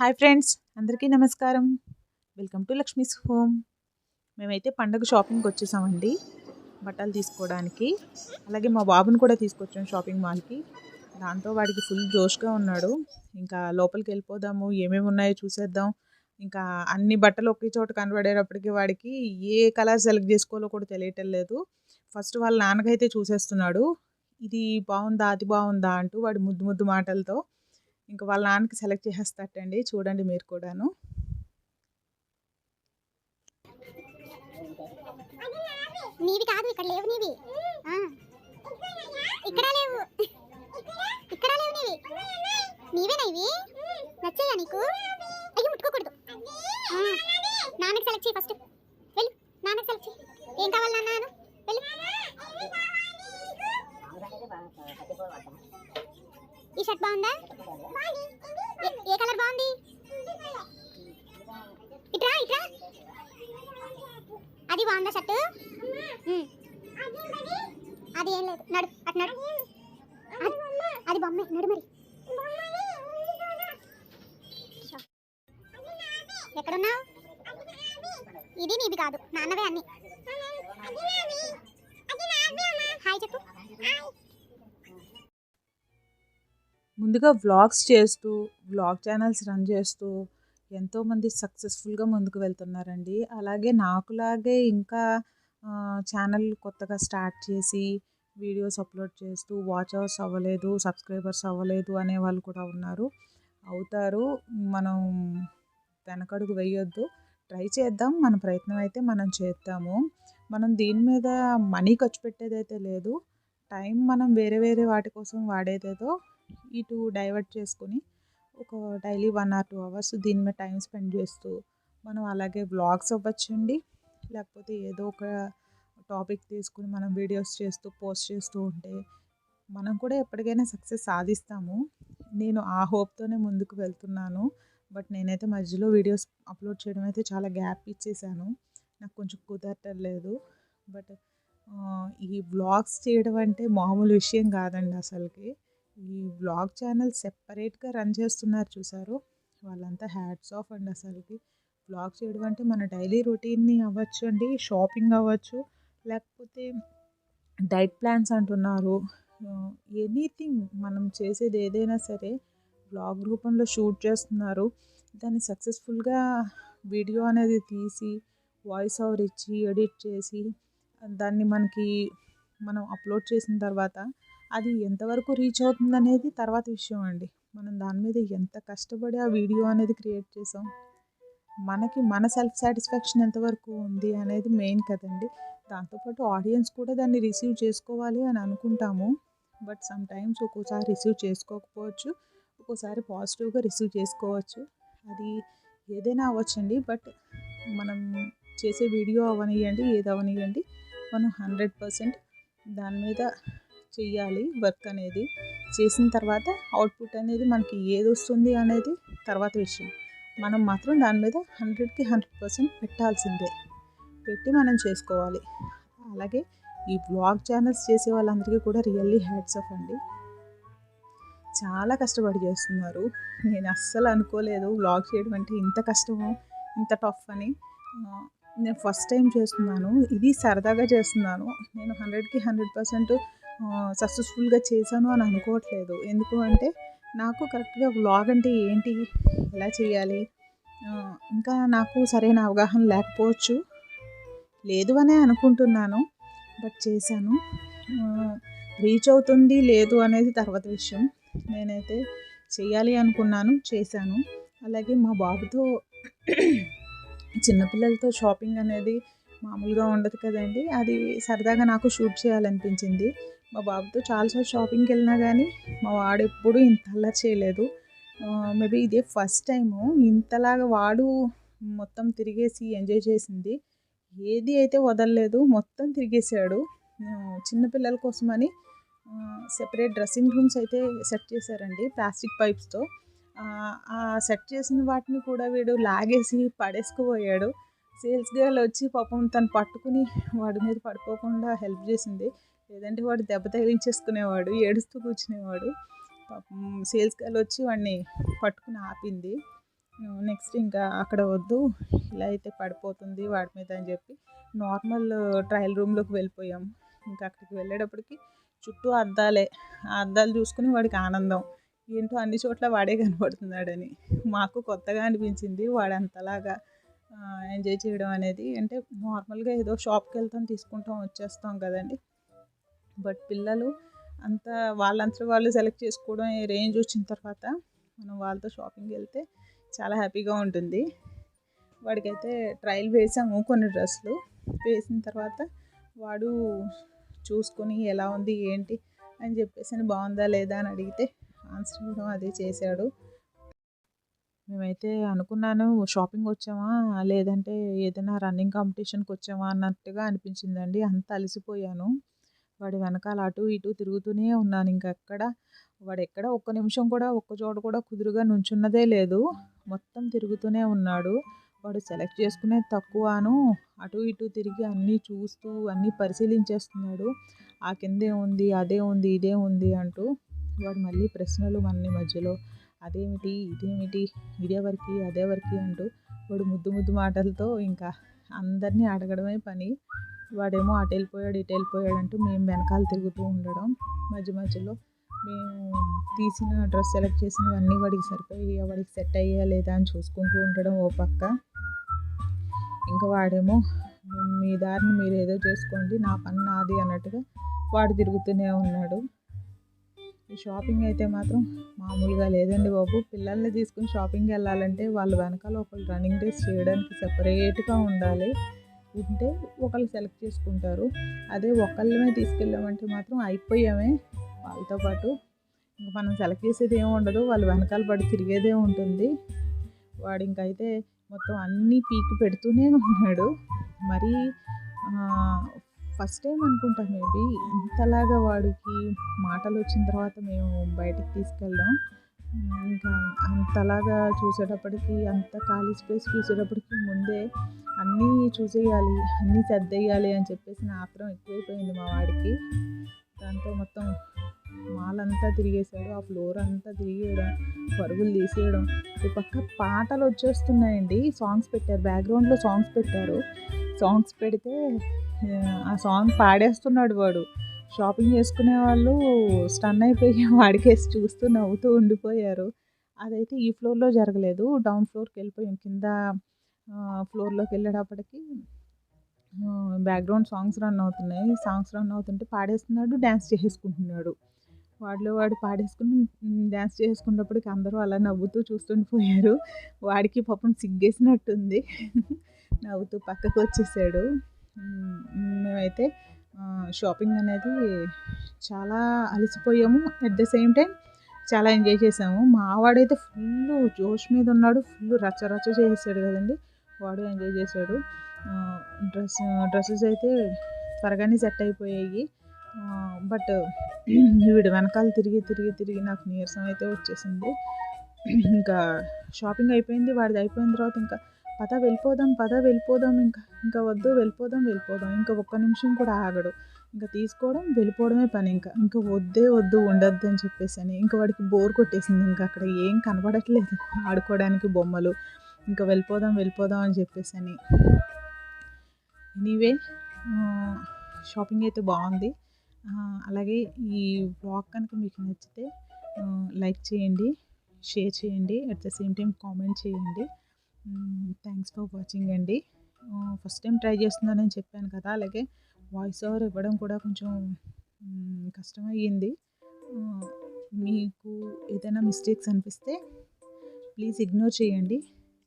Hi friends అందరికీ నమస్కారం. Welcome to Lakshmi's home. మేమైతే పండగ షాపింగ్కి వచ్చేసామండి బట్టలు తీసుకోవడానికి. అలాగే మా బాబుని కూడా తీసుకొచ్చాం షాపింగ్ మాల్కి. దాంతో వాడికి ఫుల్ జోష్గా ఉన్నాడు. ఇంకా లోపలికి వెళ్ళిపోదాము ఏమేమి ఉన్నాయో చూసేద్దాం. ఇంకా అన్ని బట్టలు ఒకే చోట కనబడేటప్పటికి వాడికి ఏ కలర్ సెలెక్ట్ చేసుకోవాలో కూడా తెలియటం లేదు. ఫస్ట్ వాళ్ళ నాన్నకైతే చూసేస్తున్నాడు. ఇది బాగుందా అది బాగుందా అంటూ వాడి ముద్దు ముద్దు మాటలతో ఇంకా వాళ్ళ నాన్నకి సెలెక్ట్ చేసేస్తాటండి చూడండి మీరు కూడాను. నీవి కాదు ఇక్కడ లేవు నీవి. ఇక్కడ లేవు. ఇక్కడ లేవు నీవి. నీవేనా ఇవి? నచ్చాయా నీకు? ముట్టుకోకూడదు. నాన్నకి సెలెక్ట్ చేయి ఫస్ట్. వెళ్ళు. నాన్నకి సెలెక్ట్ చేయి. ఏం కావాలి నాన్న వెళ్ళు. ఈ షర్ట్ బాగుందా? ఏ- కలర్ బాగుంది? ఇట్రా ఇట్రా. అది బాగుందా షర్ట్. అది ఏం లేదు. నడు అటు నడు. అది- అది బొమ్మే. నడు మరి. ఎక్కడున్నావు? ఇది నీది కాదు. నాన్నవే అన్ని. హాయ్ చెప్పు. ముందుగా వ్లాగ్స్ చేస్తూ వ్లాగ్ ఛానల్స్ రన్ చేస్తూ ఎంతోమంది సక్సెస్ఫుల్గా ముందుకు వెళ్తున్నారండి. అలాగే నాకులాగే ఇంకా ఛానల్ కొత్తగా స్టార్ట్ చేసి వీడియోస్ అప్లోడ్ చేస్తూ వాచ్ అవర్స్ అవ్వలేదు సబ్స్క్రైబర్స్ అవ్వలేదు అనే వాళ్ళు కూడా ఉన్నారు. అవుతారు. మనం వెనకడుగు వేయొద్దు. ట్రై చేద్దాం. మన ప్రయత్నం అయితే మనం చేద్దాము. మనం దీని మీద మనీ ఖర్చు పెట్టేదైతే లేదు. టైం మనం వేరే వేరే వాటి కోసం వాడేదేదో ఇటు డైవర్ట్ చేసుకొని ఒక daily one or two hours దీని మీద టైం స్పెండ్ చేస్తూ మనం అలాగే వ్లాగ్స్ అవ్వచ్చండి. లేకపోతే ఏదో ఒక టాపిక్ తీసుకుని మనం వీడియోస్ చేస్తూ పోస్ట్ చేస్తూ ఉంటే మనం కూడా ఎప్పటికైనా సక్సెస్ సాధిస్తాము. నేను ఆ హోప్తోనే ముందుకు వెళ్తున్నాను. బట్ నేనైతే మధ్యలో వీడియోస్ అప్లోడ్ చేయడం అయితే చాలా గ్యాప్ ఇచ్చేసాను. నాకు కొంచెం కుదరటం లేదు బట్ ఈ వ్లాగ్స్ చేయడం అంటే మామూలు విషయం కాదండి అసలుకి. ఈ వ్లాగ్ ఛానల్ సెపరేట్గా రన్ చేస్తున్నారు చూసారు. వాళ్ళంతా హ్యాట్స్ ఆఫ్ అండి అసలుకి. వ్లాగ్ చేయడం అంటే మన డైలీ రొటీన్ని అవ్వచ్చు అండి షాపింగ్ అవ్వచ్చు లేకపోతే డైట్ ప్లాన్స్ అంటున్నారు. ఎనీథింగ్ మనం చేసేది ఏదైనా సరే బ్లాగ్ రూపంలో షూట్ చేస్తున్నారు. దాన్ని సక్సెస్ఫుల్గా వీడియో అనేది తీసి వాయిస్ ఓవర్ ఇచ్చి ఎడిట్ చేసి దాన్ని మనకి మనం అప్లోడ్ చేసిన తర్వాత అది ఎంతవరకు రీచ్ అవుతుంది అనేది తర్వాత విషయం అండి. మనం దాని మీద ఎంత కష్టపడి ఆ వీడియో అనేది క్రియేట్ చేసాం మనకి మన సెల్ఫ్ సాటిస్ఫాక్షన్ ఎంతవరకు ఉంది అనేది మెయిన్ కదండి. దాంతోపాటు ఆడియన్స్ కూడా దాన్ని రిసీవ్ చేసుకోవాలి అని అనుకుంటాము. బట్ సమ్ టైమ్స్ ఒక్కోసారి రిసీవ్ చేసుకోకపోవచ్చు ఒక్కోసారి పాజిటివ్గా రిసీవ్ చేసుకోవచ్చు. అది ఏదైనా అవ్వచ్చండి. బట్ మనం చేసే వీడియో అవనియండి ఏది అవనియండి మనం హండ్రెడ్ పర్సెంట్ దాని మీద చేయాలి వర్క్ అనేది. చేసిన తర్వాత అవుట్పుట్ అనేది మనకి ఏది వస్తుంది అనేది తర్వాత విషయం. మనం మాత్రం దాని మీద హండ్రెడ్కి హండ్రెడ్ పర్సెంట్ పెట్టాల్సిందే. పెట్టి మనం చేసుకోవాలి. అలాగే ఈ బ్లాగ్ ఛానల్స్ చేసే వాళ్ళందరికీ కూడా రియల్లీ హ్యాట్స్ ఆఫ్ అండి. చాలా కష్టపడి చేస్తున్నారు. నేను అస్సలు అనుకోలేదు వ్లాగ్ చేయడం అంటే ఇంత కష్టము ఇంత టఫ్ అని. నేను ఫస్ట్ టైం చేస్తున్నాను. ఇది సరదాగా చేస్తున్నాను. నేను హండ్రెడ్కి హండ్రెడ్ పర్సెంట్ సక్సెస్ఫుల్గా చేశాను అని అనుకోవట్లేదు. ఎందుకు అంటే నాకు కరెక్ట్గా వ్లాగ్ అంటే ఏంటి? ఎలా చేయాలి? ఇంకా నాకు సరైన అవగాహన లేకపోవచ్చు. లేదు అనే అనుకుంటున్నాను. బట్ చేశాను. రీచ్ అవుతుంది లేదు అనేది తర్వాత విషయం. నేనైతే చేయాలి అనుకున్నాను చేశాను. అలాగే మా బాబుతో చిన్నపిల్లలతో షాపింగ్ అనేది మామూలుగా ఉండదు కదండి. అది సరదాగా నాకు షూట్ చేయాలనిపించింది. మా బాబుతో చాలాసార్లు షాపింగ్కి వెళ్ళినా కానీ మా వాడు ఎప్పుడు ఇంత అలా చేయలేదు మేబీ ఇదే ఫస్ట్ టైము. ఇంతలాగా వాడు మొత్తం తిరిగేసి ఎంజాయ్ చేసింది. ఏది అయితే వదలలేదు మొత్తం తిరిగేసాడు చిన్నపిల్లల కోసమని సెపరేట్ డ్రెస్సింగ్ రూమ్స్ అయితే సెట్ చేశారండి ప్లాస్టిక్ పైప్స్తో ఆ సెట్ చేసిన వాటిని కూడా వీడు లాగేసి పడేసుకుపోయాడు. సేల్స్ గర్ల్ వచ్చి పాపం తను పట్టుకుని వాడి మీద పడిపోకుండా హెల్ప్ చేసింది. లేదంటే వాడు దెబ్బ తగిలించేసుకునేవాడు ఏడుస్తూ కూర్చునేవాడు. సేల్స్ గర్ల్ వచ్చి వాడిని పట్టుకుని ఆపింది. నెక్స్ట్ ఇంకా అక్కడ వద్దు ఇలా అయితే పడిపోతుంది వాడి మీద అని చెప్పి నార్మల్ ట్రయల్ రూమ్లోకి వెళ్ళిపోయాం. ఇంకా అక్కడికి వెళ్ళేటప్పటికి చుట్టూ అద్దాలే. ఆ అద్దాలు చూసుకుని వాడికి ఆనందం. ఏంటో అన్ని చోట్ల వాడే కనపడుతున్నాడని మాకు కొత్తగా అనిపించింది వాడు అంతలాగా ఎంజాయ్ చేయడం అనేది. అంటే నార్మల్గా ఏదో షాప్కి వెళ్తాం తీసుకుంటాం వచ్చేస్తాం కదండి. బట్ పిల్లలు అంత వాళ్ళంతా వాళ్ళు సెలెక్ట్ చేసుకోవడం రేంజ్ వచ్చిన తర్వాత మనం వాళ్ళతో షాపింగ్కి వెళ్తే చాలా హ్యాపీగా ఉంటుంది. వాడికైతే ట్రయల్ వేసాము కొన్ని డ్రెస్సులు. వేసిన తర్వాత వాడు చూసుకొని ఎలా ఉంది ఏంటి అని చెప్పేసి అని బాగుందా లేదా అని అడిగితే ఆన్సర్ ఇవ్వడం అదే చేశాడు. మేమైతే అనుకున్నాను షాపింగ్ వచ్చామా లేదంటే ఏదైనా రన్నింగ్ కాంపిటీషన్కి వచ్చామా అన్నట్టుగా అనిపించిందండి. అంత అలసిపోయాను. వాడి వెనకాల అటు ఇటు తిరుగుతూనే ఉన్నాను. ఇంకెక్కడ ఎక్కడ వాడు ఎక్కడ ఒక్క నిమిషం కూడా ఒక్క చోట కూడా కుదురుగా నుంచున్నదే లేదు. మొత్తం తిరుగుతూనే ఉన్నాడు. వాడు సెలెక్ట్ చేసుకునే తక్కువను అటు ఇటు తిరిగి అన్నీ చూస్తూ అన్నీ పరిశీలించేస్తున్నాడు. ఆ కిందే ఉంది అదే ఉంది ఇదే ఉంది అంటూ వాడు మళ్ళీ ప్రశ్నలు మన మధ్యలో అదేమిటి ఇదేమిటి ఇదే వరకు అదే వరకు అంటూ వాడు ముద్దు ముద్దు మాటలతో ఇంకా అందరినీ అడగడమే పని. వాడేమో అటు వెళ్ళిపోయాడు ఇటు వెళ్ళిపోయాడు అంటూ మేము వెనకాల తిరుగుతూ ఉండడం. మధ్య మధ్యలో మేము తీసిన డ్రెస్ సెలెక్ట్ చేసినవన్నీ వాడికి సరిపోయి వాడికి సెట్ అయ్యా లేదా అని చూసుకుంటూ ఉండడం ఓ పక్క. ఇంకా వాడేమో మీ దారిని మీరు ఏదో చేసుకోండి నా పని నాది అన్నట్టుగా వాడు తిరుగుతూనే ఉన్నాడు. ఈ షాపింగ్ అయితే మాత్రం మామూలుగా లేదండి బాబు. పిల్లల్ని తీసుకుని షాపింగ్కి వెళ్ళాలంటే వాళ్ళు వెనకాల ఒకళ్ళు రన్నింగ్ రేస్ చేయడానికి సపరేట్గా ఉండాలి. ఉంటే ఒకళ్ళు సెలెక్ట్ చేసుకుంటారు. అదే ఒకళ్ళమే తీసుకెళ్ళామంటే మాత్రం అయిపోయామే వాళ్ళతో పాటు. ఇంకా మనం సెలెక్ట్ చేసేది ఏమి ఉండదు. వాళ్ళు వెనకాల పడి తిరిగేదే ఉంటుంది. వాడు ఇంకైతే మొత్తం అన్నీ పీకి పెడుతూనే ఉన్నాడు. మరి ఫస్ట్ టైం అనుకుంటా మేబీ ఇంతలాగా వాడికి మాటలు వచ్చిన తర్వాత మేము బయటికి తీసుకెళ్దాం ఇంకా అంతలాగా చూసేటప్పటికి అంత ఖాళీ స్పేస్ చూసేటప్పటికి ముందే అన్నీ చూసేయాలి అన్నీ సర్దేయాలి అని చెప్పేసి నా ఆత్రం ఎక్కువైపోయింది మా వాడికి. దాంతో మొత్తం మాల్ అంతా తిరిగేసాడు ఆ ఫ్లోర్ అంతా తిరిగేయడం పరుగులు తీసేయడం. ఈ పక్క పాటలు వచ్చేస్తున్నాయండి సాంగ్స్ పెట్టారు బ్యాక్గ్రౌండ్లో సాంగ్స్ పెట్టారు. సాంగ్స్ పెడితే ఆ సాంగ్ పాడేస్తున్నాడు వాడు. షాపింగ్ చేసుకునే వాళ్ళు స్టన్ అయిపోయి వాడికేసి చూస్తూ నవ్వుతూ ఉండిపోయారు. అదైతే ఈ ఫ్లోర్లో జరగలేదు డౌన్ ఫ్లోర్కి వెళ్ళిపోయాం. కింద ఫ్లోర్లోకి వెళ్ళేటప్పటికి బ్యాక్గ్రౌండ్ సాంగ్స్ రన్ అవుతున్నాయి. సాంగ్స్ రన్ అవుతుంటే పాడేస్తున్నాడు డ్యాన్స్ చేసుకుంటున్నాడు వాడిలో వాడు పాడేసుకుని డ్యాన్స్ చేసుకున్నప్పటికి అందరూ అలా నవ్వుతూ చూస్తుండిపోయారు వాడికి పాపం సిగ్గేసినట్టుంది. నవ్వుతూ పక్కకు వచ్చేసాడు. మేమైతే షాపింగ్ అనేది చాలా అలసిపోయాము. అట్ ద సేమ్ టైం చాలా ఎంజాయ్ చేసాము. మా వాడైతే ఫుల్ జోష్ మీద ఉన్నాడు. ఫుల్ రచ్చ రచ్చ చేసాడు కదండి. వాడు ఎంజాయ్ చేశాడు. డ్రెస్ డ్రెస్సెస్ అయితే త్వరగానే సెట్ అయిపోయాయి. బట్ వీడు వెనకాల తిరిగి తిరిగి తిరిగి నాకు నీరసం అయితే వచ్చేసింది. ఇంకా షాపింగ్ అయిపోయింది వాడిది అయిపోయిన తర్వాత ఇంకా పద వెళ్ళిపోదాం పద వెళ్ళిపోదాం ఇంకా ఇంకా వద్దు వెళ్ళిపోదాం వెళ్ళిపోదాం. ఇంకా ఒక్క నిమిషం కూడా ఆగడు. ఇంకా తీసుకోవడం వెళ్ళిపోవడమే పని ఇంకా. ఇంకా వద్దే వద్దు ఉండద్దు అని చెప్పేసి అని. ఇంకా వాడికి బోర్ కొట్టేసింది. ఇంకా అక్కడ ఏం కనబడట్లేదు. ఆడుకోవడానికి బొమ్మలు ఇంకా వెళ్ళిపోదాం వెళ్ళిపోదాం అని చెప్పేసి అని ఎనీవే షాపింగ్ అయితే బాగుంది. అలాగే ఈ బ్లాగ్ కనుక మీకు నచ్చితే లైక్ చేయండి షేర్ చేయండి at the same time comment చేయండి. థ్యాంక్స్ ఫర్ వాచింగ్ అండి. ఫస్ట్ టైం ట్రై చేస్తున్నానని చెప్పాను కదా అలాగే వాయిస్ ఓవర్ ఇవ్వడం కూడా కొంచెం కష్టమయ్యింది. మీకు ఏదైనా మిస్టేక్స్ అనిపిస్తే ప్లీజ్ ఇగ్నోర్ చేయండి.